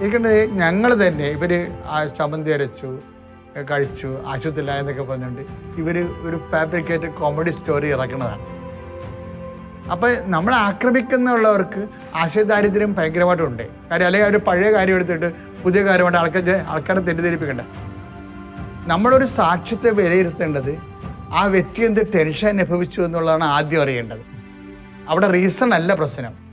ഇരിക്കണ്ടേ ഞങ്ങൾ തന്നെ ഇവർ ആ ചമന്തി അരച്ചു കഴിച്ചു ആശുപത്രിയില്ല എന്നൊക്കെ പറഞ്ഞുകൊണ്ട് ഇവർ ഒരു ഫാബ്രിക്കേറ്റഡ് കോമഡി സ്റ്റോറി ഇറക്കുന്നതാണ് അപ്പോൾ നമ്മളെ ആക്രമിക്കുന്നുള്ളവർക്ക് ആശയദാരിദ്ര്യം ഭയങ്കരമായിട്ടുണ്ട്. കാര്യം അല്ലെങ്കിൽ അവർ പഴയ കാര്യം എടുത്തിട്ട് പുതിയ കാര്യമായിട്ട് ആൾക്കാർ ആൾക്കാരെ തെറ്റിദ്ധരിപ്പിക്കണ്ട. നമ്മളൊരു സാക്ഷ്യത്തെ വിലയിരുത്തേണ്ടത് ആ വ്യക്തി എന്ത് ടെൻഷൻ അനുഭവിച്ചു എന്നുള്ളതാണ് ആദ്യം അറിയേണ്ടത്. അവിടെ റീസൺ അല്ല പ്രശ്നം.